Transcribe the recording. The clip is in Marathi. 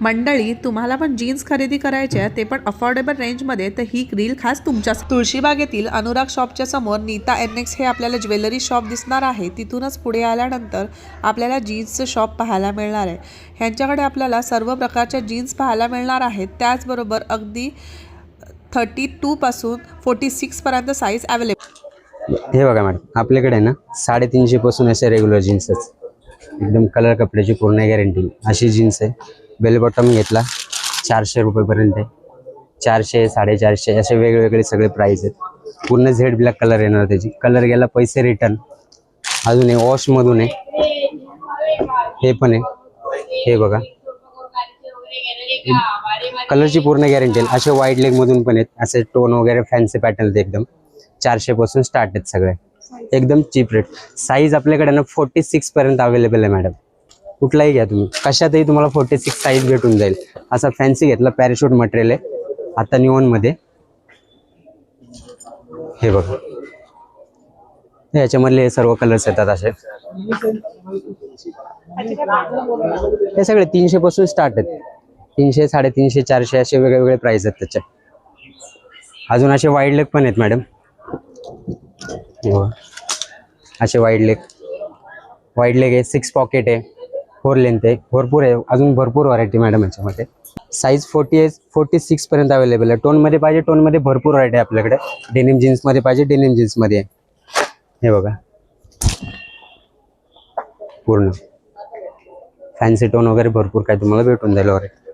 मंडळी तुम्हाला पण जीन्स खरेदी करायचे आहे ते पण अफोर्डेबल रेंजमध्ये तर ही ग्रील खास तुमच्या तुळशीबागेतील अनुराग शॉपच्या समोर नीता एनएक्स हे आपल्याला ज्वेलरी शॉप दिसणार आहे. तिथूनच पुढे आल्यानंतर आपल्याला जीन्सचं शॉप पाहायला मिळणार आहे. ह्यांच्याकडे आपल्याला सर्व प्रकारच्या जीन्स पाहायला मिळणार आहेत. त्याचबरोबर अगदी थर्टी टूपासून फोर्टी सिक्सपर्यंत साईज अवेलेबल हे बघा मॅडम आपल्याकडे ना साडेतीनशेपासून असे रेग्युलर जीन्सच एकदम कलर कपड्याची पूर्ण गॅरंटी अशी जीन्स आहे. बेल बॉटम घेतला. चारशे रुपयेपर्यंत आहे. चारशे साडेचारशे असे वेगवेगळे सगळे प्राईस आहेत. पूर्ण झेड ब्लॅक कलर येणार त्याची. कलर गेला पैसे रिटर्न अजून आहे वॉशमधून आहे. हे पण आहे. हे बघा. कलरची पूर्ण गॅरंटी आहे. असे व्हाईट लेगमधून पण आहेत. असे टोन वगैरे फॅन्सी पॅटर्न एकदम. चारशे पासून स्टार्ट आहेत सगळे. एकदम चीप रेट साईज आपल्याकडे ना फोर्टी सिक्स पर्यंत अवेलेबल आहे मॅडम कुठलाही घ्या तुम्ही. कशातही तुम्हाला फोर्टी सिक्स साईज भेटून जाईल. असा फॅन्सी घेतला पॅराशूट मटेरियल आहे. आता निओनमध्ये. हे बघा. याच्यामधले हे सर्व कलर्स येतात असे. हे सगळे तीनशे पासून स्टार्ट आहेत. तीनशे साडेतीनशे चारशे असे वेगळे वेगळे प्राइस आहेत त्याचे. अजून असे वाईड लेग पण आहेत मॅडम असे वाईड लेग वाईड लेग आहे सिक्स पॉकेट आहे. फोर लेंथ आहे. भरपूर आहे. अजून भरपूर व्हरायटी मॅडम याच्यामध्ये. साईज फोर्टी एस फोर्टी सिक्सपर्यंत अवेलेबल आहे. टोनमध्ये पाहिजे टोनमध्ये भरपूर व्हरायटी आहे आपल्याकडे. डेनिम जीन्समध्ये पाहिजे डेनिम जीन्समध्ये आहे. हे बघा. पूर्ण. फॅन्सी टोन वगैरे भरपूर काय तुम्हाला भेटून जाईल व्हरायटी